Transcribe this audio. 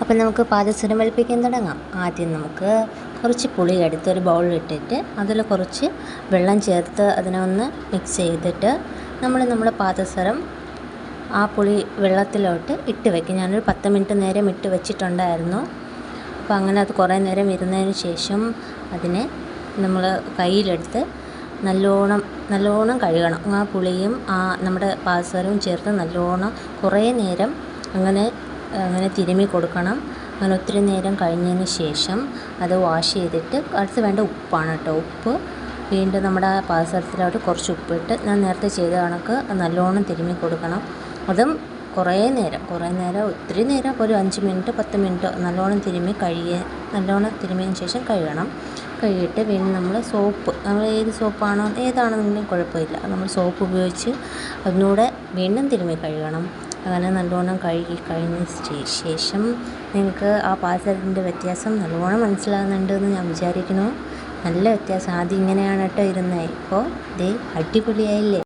അപ്പം നമുക്ക് പാദസരം വെളുപ്പിക്കാൻ തുടങ്ങാം. ആദ്യം നമുക്ക് കുറച്ച് പുളി എടുത്ത് ഒരു ബൗളിലിട്ടിട്ട് അതിൽ കുറച്ച് വെള്ളം ചേർത്ത് അതിനെ ഒന്ന് മിക്സ് ചെയ്തിട്ട് നമ്മൾ നമ്മുടെ പാദസരം ആ പുളി വെള്ളത്തിലോട്ട് ഇട്ട് വയ്ക്കും ഞാനൊരു പത്ത് മിനിറ്റ് നേരം ഇട്ട് വെച്ചിട്ടുണ്ടായിരുന്നു. അപ്പോൾ അങ്ങനെ അത് കുറേ നേരം ഇരുന്നതിന് ശേഷം അതിനെ നമ്മൾ കയ്യിലെടുത്ത് നല്ലോണം നല്ലോണം കഴുകണം. ആ പുളിയും ആ നമ്മുടെ പാദസരവും ചേർത്ത് നല്ലോണം കുറേ നേരം അങ്ങനെ അങ്ങനെ തിരുമ്മി കൊടുക്കണം. അങ്ങനെ ഒത്തിരി നേരം കഴിഞ്ഞതിന് ശേഷം അത് വാഷ് ചെയ്തിട്ട് അടുത്ത് വേണ്ട ഉപ്പാണ് കേട്ടോ. ഉപ്പ്. വീണ്ടും നമ്മുടെ ആ പാദസരത്തിലോട്ട് കുറച്ച് ഉപ്പിട്ട് ഞാൻ നേരത്തെ ചെയ്ത കണക്ക് നല്ലോണം തിരുമ്മി കൊടുക്കണം. അതും കുറേ നേരം കുറേ നേരം ഒത്തിരി നേരം ഒരു അഞ്ച് മിനിറ്റ് പത്ത് മിനിറ്റ് നല്ലോണം തിരുമ്മി കഴുകിയ നല്ലോണം തിരുമ്മിയതിന് ശേഷം കഴുകണം. കഴുകിയിട്ട് വീണ്ടും നമ്മൾ സോപ്പ് നമ്മൾ ഏത് സോപ്പാണോ ഏതാണെന്നുണ്ടെങ്കിലും കുഴപ്പമില്ല. നമ്മൾ സോപ്പ് ഉപയോഗിച്ച് അതിനൂടെ വീണ്ടും തിരുമ്മി കഴുകണം. അങ്ങനെ നല്ലോണം കഴുകി കഴിഞ്ഞ ശേഷം നിങ്ങൾക്ക് ആ പാചകത്തിന്റെ വ്യത്യാസം നല്ലോണം മനസ്സിലാകുന്നുണ്ടെന്ന് ഞാൻ വിചാരിക്കുന്നു. നല്ല വ്യത്യാസം. ആദ്യം ഇങ്ങനെയാണ് കേട്ടോ ഇരുന്നത് ഇപ്പോൾ ഇത് അടിപൊളിയായില്ലേ?